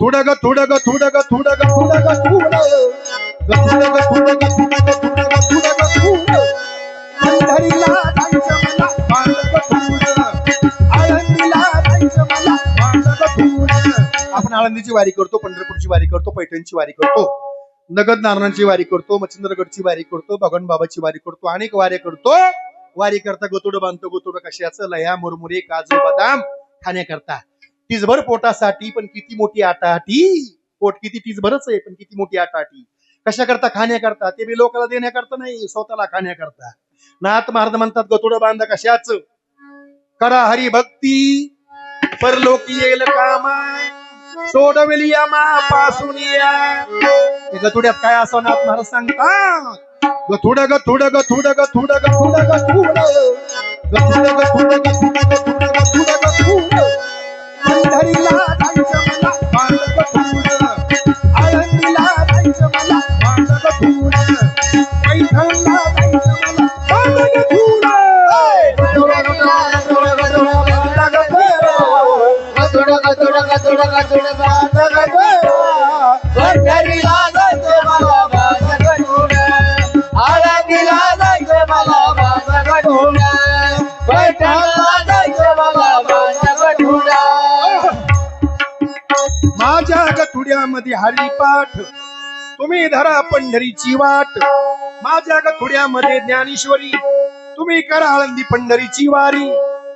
थोडग थोडग थोडग थोडग थोडग थोडग. थोडग थोडग थोडग थोडग थोडग ग पंढरीला जायचं मला आळंदीला जायचं मला आपण आळंदीची वारी करतो पंढरपूरची वारी करतो पैठणची वारी करतो नगद नारायणची वारी करतो मच्छिंद्रगडची वारी करतो भगवान बाबाची वारी करतो अनेक वारे करतो. वारी करता गोतोड बांधतो गोतोड कशाचं? लया मुरमुरे काजू बदाम खाण्याकरता. टीजभर पोटासाठी पण किती मोठी आटाटी पोट किती टीजभरच आहे पण किती मोठी आटाटी कशाकरता खाण्याकरता ते बी लोकांना देण्याकरता नाही स्वतःला खाण्याकरता नाथ महाराज म्हणतात गतुड बांधा कशाच करा हरी भक्ती परलोकी येईल कामाय सोडविली मा पासून या गतुड्यात काय असं नाथ महाराज सांगतात गथुड गथुड गथुड गथुड गथुड गथुड गथुड गथुड गथुड गथुड जोडका जोडका पंढरीला जायचं माझ्या गठुड्यामध्ये हरिपाठ तुम्ही धरा पंढरीची वाट. माझ्या गठुड्यामध्ये ज्ञानेश्वरी. तुम्ही करा आळंदी पंढरीची वारी.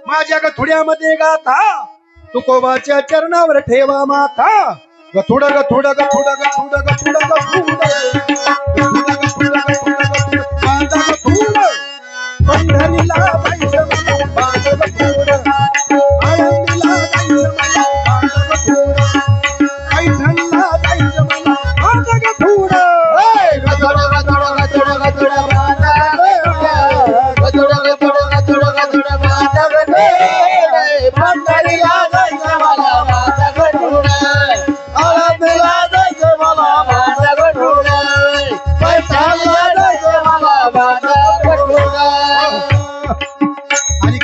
माझ्या गठुड्यामध्ये गाथा. तुकोबाच्या चरणावर ठेवा माथा गथुड गथुड गथुड गथुड गथुड गथुड.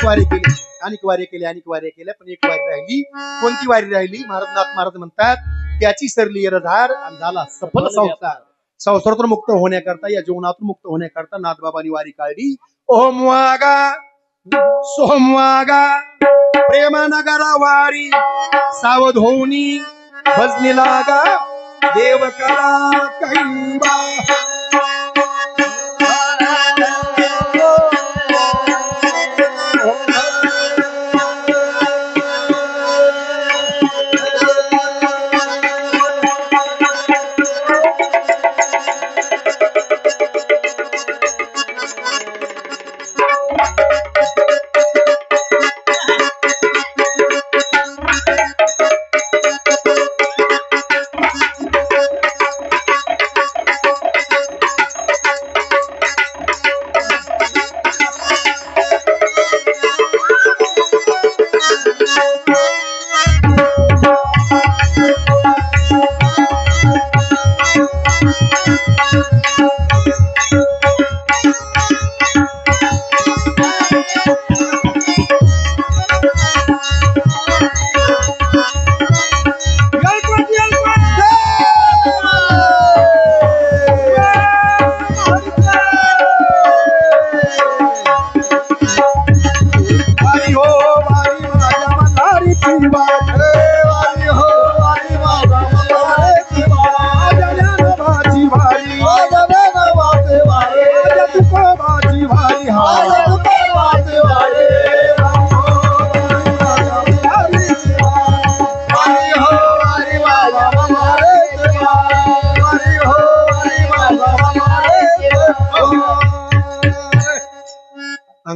वारे केले. अनेक वारे केले अनेक वारे केल्या पण एक वारी राहिली. कोणती वारी राहिली? महाराजनाथ महाराज म्हणतात त्याची सरली एरधार आणि झाला सफल संसार. संसारातून मुक्त होण्याकरता या जीवनातून मुक्त होण्याकरता नाथबाबांनी वारी काढली. ओम वागा सोमवागा प्रेमानगरा वारी. सावध होऊनी भजनी लागा देव करा कैवा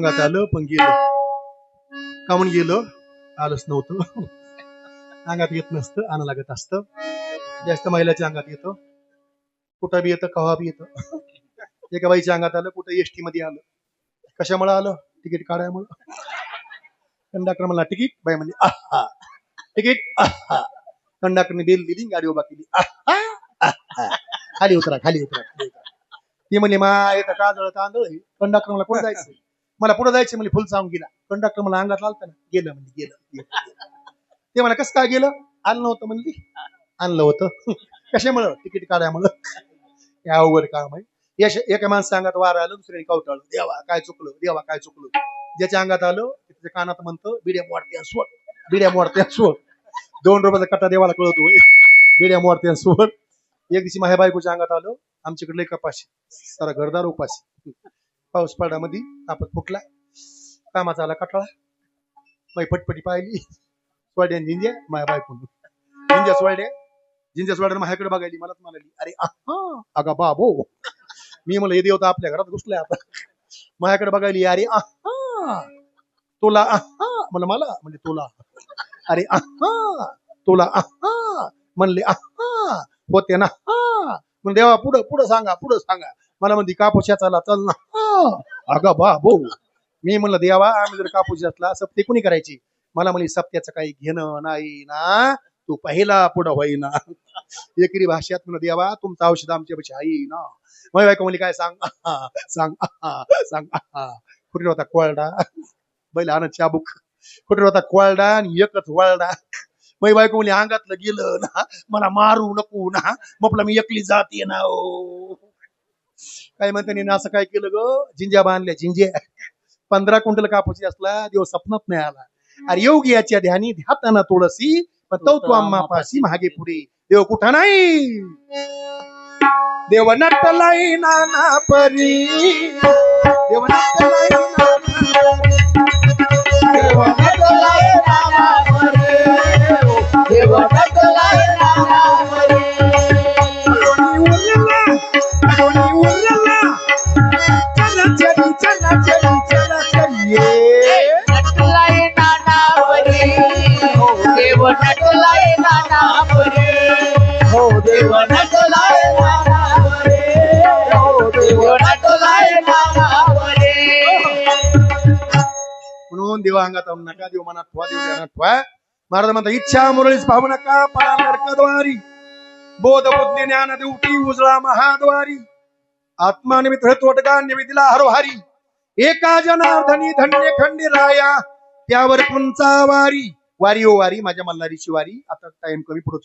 अंगात आलं पण गेलं. का म्हणून गेलं? आलंच नव्हतं. अंगात येत नसतं आणा लागत असतं. जास्त महिलाच्या अंगात येतं. कुठं बी येतं कव्हा बी येतं. एका बाईच्या अंगात आलं कुठं एसटी मध्ये आलं. कशामुळे आलं? तिकीट काढायमुळं. कंडक्टर मला तिकीट? बाई म्हणजे आहा. तिकीट? आहा. कंडक्टरने बिल दिली गाडी उभा केली. आहा. खाली उतरा खाली उतरा ती म्हणली मा येतं काजळ तांदळ कंडक्टर मला कुठं जायचं? मला पुढे जायचं म्हणजे फुल सांगून गेला कंडक्टर मला अंगात लावता ना. गेलं म्हणजे गेलं, ते मला कसं काय गेलं? आणलं होतं म्हणली. आणलं होतं. कशामुळं? तिकीट काढायमुळं. या अवघड काम आहे. यश एका माणसं अंगात वार आलं दुसऱ्याने कवटाळलं. देवा काय चुकलं? देवा काय चुकलं? ज्याच्या अंगात आलं त्याच्या कानात म्हणतं बिड्या मोडत्या सोड. बिड्या मोडत्या सोड. दोन रुपयाचा कट्टा देवाला कळतो बिड्या मोडत्या सोड. एक दिवशी माझ्या बायकोच्या अंगात आलं आमच्याकडे कपाशी. सारा घरदार उपाशी. पाऊस पाडामध्ये आपण फुटला कामाचा आला कटाळा. माई फटफटी पाहिली. स्वाड्या जिंज्या माया बायको. जिंज्या स्वाड्या जिंज्या स्वाड्या माझ्याकडे बघायली मलाच म्हणाली अरे आहा अगा बाबो. मी म्हणलं हे देवता आपल्या घरात घुसलाय आता. माझ्याकडे बघायली अरे आहा तुला आहा. म्हणलं मला? म्हणजे तुला. अरे आहा तुला आहा. म्हणले आहा होते ना. हा देवा पुढं पुढं सांगा पुढं सांगा. मला म्हणते कापूस याचा चल ना. अगं बा भाऊ मी म्हणलं देवा आम्ही जर कापूस याचला सप्ते कुणी करायची? मला म्हणली सप्त्याचं काही घेणं नाही ना तू पहिला पुढं होईना. एकरी भाषेत म्हणलं देवा तुमचं औषध आमच्या पेक्षा आहे ना. मग बायको म्हणली काय सांग सांग सांग कुठे होता कोळडा? बैल आनंद चाबुक कुठे होता कोळडा? आणि एकच वळडा. मग बायको म्हणली अंगातलं गेलं ना मला मारू नको ना म्हटलं मी एकली जाते ना ओ. काय म्हणते नी असं काय केलं ग? जिंज्या बांधल्या जिंज्या पंधरा क्विंटल कापूस असला देव सपनात नाही आला. अरे योग याच्या ध्यानी ध्याताना तुळसी पण तो तू आम्हा पाशी मागे पुढे. देव कुठं नाही? देव नटलाई नाना परी. देव नटलाई नाना परी. म्हणून देवा अंगात आणू नका देव मनात ठेवा देव ध्यानात ठेवा. महाराज म्हणता इच्छा मुरळीस पाहू नका पडा बोध बुद्धी ज्ञान देवटी उजळा महाद्वारी. आत्मानिमित तोटगा निमितीला हरोहारी. एका जनार्दनी धन्य खंडी राया त्यावर तुमचा वारी वारी ओ वारी माझ्या मल्हारीची वारी. आता टाइम कमी पुढे